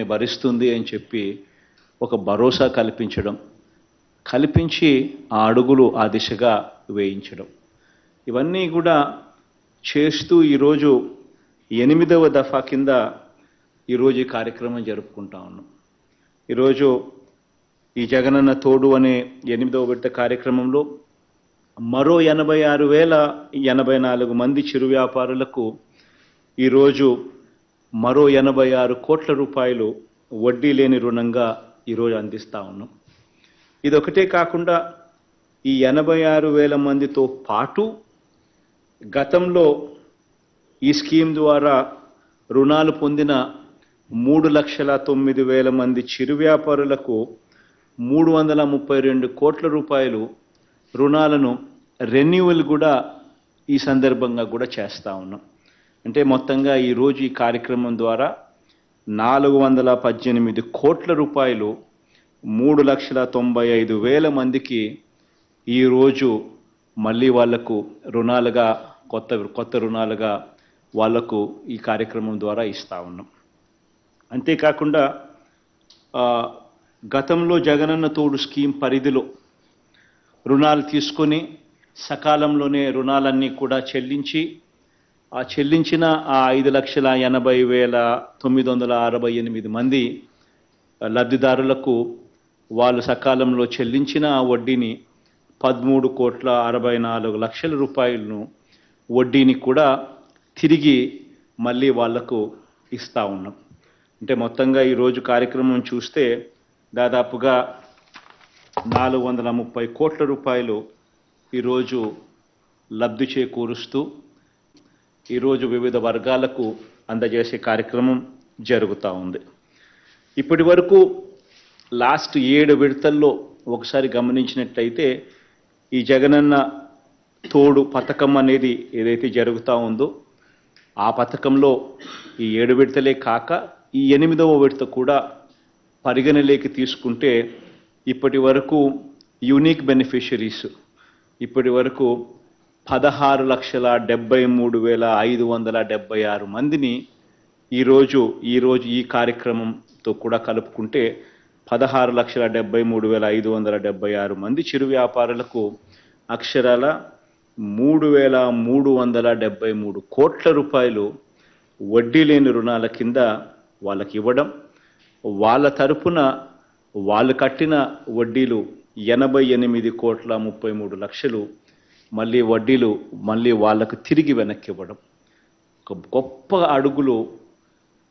ఆమె భరిస్తుంది అని చెప్పి ఒక భరోసా కల్పించడం కల్పించి ఆ అడుగులు ఆ దిశగా వేయించడం. ఇవన్నీ కూడా చేస్తూ ఈరోజు ఎనిమిదవ దఫా కింద ఈరోజు ఈ కార్యక్రమం జరుపుకుంటా ఉన్నాం. ఈరోజు ఈ జగనన్న తోడు అనే ఎనిమిదవ విడత కార్యక్రమంలో మరో ఎనభై ఆరు వేల ఎనభై నాలుగు మంది చిరు వ్యాపారులకు ఈరోజు మరో ఎనభై ఆరు కోట్ల రూపాయలు వడ్డీ లేని రుణంగా ఈరోజు అందిస్తూ ఉన్నాం. ఇదొకటే కాకుండా ఈ ఎనభై ఆరు వేల మందితో పాటు గతంలో ఈ స్కీమ్ ద్వారా రుణాలు పొందిన మూడు లక్షల తొమ్మిది వేల మంది చిరు వ్యాపారులకు మూడు వందల ముప్పై రెండు కోట్ల రూపాయలు రుణాలను రెన్యువల్ కూడా ఈ సందర్భంగా కూడా చేస్తూ ఉన్నాం. అంటే మొత్తంగా ఈరోజు ఈ కార్యక్రమం ద్వారా నాలుగు వందల పద్దెనిమిది కోట్ల రూపాయలు మూడు లక్షల తొంభై ఐదు వేల మందికి ఈరోజు మళ్ళీ వాళ్ళకు రుణాలుగా కొత్త కొత్త రుణాలుగా వాళ్ళకు ఈ కార్యక్రమం ద్వారా ఇస్తా ఉన్నాం. అంతేకాకుండా గతంలో జగనన్న తోడు స్కీమ్ పరిధిలో రుణాలు తీసుకొని సకాలంలోనే రుణాలన్నీ కూడా చెల్లించి ఆ చెల్లించిన ఆ ఐదు లక్షల ఎనభై వేల తొమ్మిది వందల అరవై ఎనిమిది మంది లబ్ధిదారులకు వాళ్ళు సకాలంలో చెల్లించిన ఆ వడ్డీని పదమూడు కోట్ల అరవై నాలుగు లక్షల రూపాయలను వడ్డీని కూడా తిరిగి మళ్ళీ వాళ్ళకు ఇస్తా ఉన్నాం. అంటే మొత్తంగా ఈరోజు కార్యక్రమం చూస్తే దాదాపుగా నాలుగు వందల ముప్పై కోట్ల రూపాయలు ఈరోజు లబ్ధి చేకూరుస్తూ ఈరోజు వివిధ వర్గాలకు అందజేసే కార్యక్రమం జరుగుతూ ఉంది. ఇప్పటి వరకు లాస్ట్ ఏడు విడతల్లో ఒకసారి గమనించినట్లయితే ఈ జగనన్న తోడు పథకం అనేది ఏదైతే జరుగుతూ ఉందో ఆ పథకంలో ఈ ఏడు విడతలే కాక ఈ ఎనిమిదవ విడత కూడా పరిగణలోకి తీసుకుంటే ఇప్పటి వరకు యూనిక్ బెనిఫిషరీస్ ఇప్పటి వరకు పదహారు లక్షల డెబ్బై మూడు వేల ఐదు వందల డెబ్బై ఆరు మందిని ఈరోజు ఈరోజు ఈ కార్యక్రమంతో కూడా కలుపుకుంటే పదహారు లక్షల డెబ్బై మూడు వేల ఐదు వందల డెబ్బై ఆరు మంది చిరు వ్యాపారులకు అక్షరాల మూడు వేల మూడు వందల డెబ్బై మూడు కోట్ల రూపాయలు వడ్డీ లేని రుణాల కింద వాళ్ళకి ఇవ్వడం వాళ్ళ తరపున వాళ్ళు కట్టిన వడ్డీలు ఎనభై ఎనిమిది కోట్ల ముప్పై మూడు లక్షలు మళ్ళీ వడ్డీలు మళ్ళీ వాళ్ళకు తిరిగి వెనక్కి ఇవ్వడం. ఒక గొప్ప అడుగులు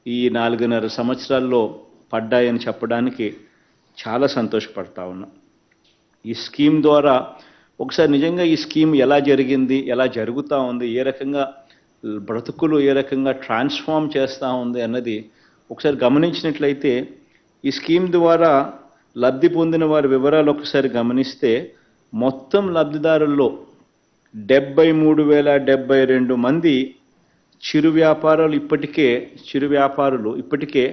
ఈ నాలుగున్నర సంవత్సరాల్లో పడ్డాయని చెప్పడానికి చాలా సంతోషపడతా ఉన్నా. ఈ స్కీమ్ ద్వారా ఒకసారి నిజంగా ఈ స్కీమ్ ఎలా జరిగింది ఎలా జరుగుతూ ఉంది ఏ రకంగా బ్రతుకులు ఏ రకంగా ట్రాన్స్ఫార్మ్ చేస్తూ ఉంది అన్నది ఒకసారి గమనించినట్లయితే ఈ స్కీమ్ ద్వారా లబ్ధి పొందిన వారి వివరాలు ఒకసారి గమనిస్తే మొత్తం లబ్ధిదారుల్లో డెబ్బై మూడు వేల డెబ్బై రెండు మంది చిరు వ్యాపారాలు ఇప్పటికే చిరు వ్యాపారులు ఇప్పటికే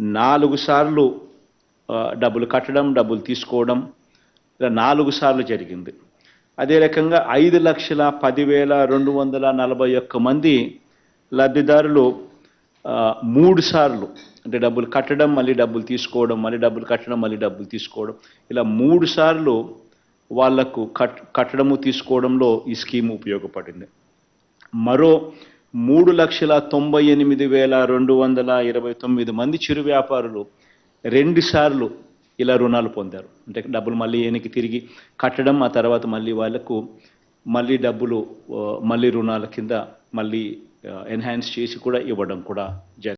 నాలుగు సార్లు డబ్బులు కట్టడం డబ్బులు తీసుకోవడం ఇలా నాలుగు సార్లు జరిగింది. అదే రకంగా ఐదు లక్షల పదివేల రెండు వందల నలభై ఒక్క మంది లబ్ధిదారులు మూడు సార్లు అంటే డబ్బులు కట్టడం మళ్ళీ డబ్బులు తీసుకోవడం మళ్ళీ డబ్బులు కట్టడం మళ్ళీ డబ్బులు తీసుకోవడం ఇలా మూడు సార్లు వాళ్ళకు కట్ కట్టడము తీసుకోవడంలో ఈ స్కీమ్ ఉపయోగపడింది. మరో మూడు లక్షల తొంభై ఎనిమిది వేల రెండు వందల ఇరవై తొమ్మిది మంది చిరు వ్యాపారులు రెండుసార్లు ఇలా రుణాలు పొందారు. అంటే డబ్బులు మళ్ళీ వెనక్కి తిరిగి కట్టడం ఆ తర్వాత మళ్ళీ వాళ్ళకు మళ్ళీ డబ్బులు మళ్ళీ రుణాల కింద మళ్ళీ ఎన్హాన్స్ చేసి కూడా ఇవ్వడం కూడా జరిగింది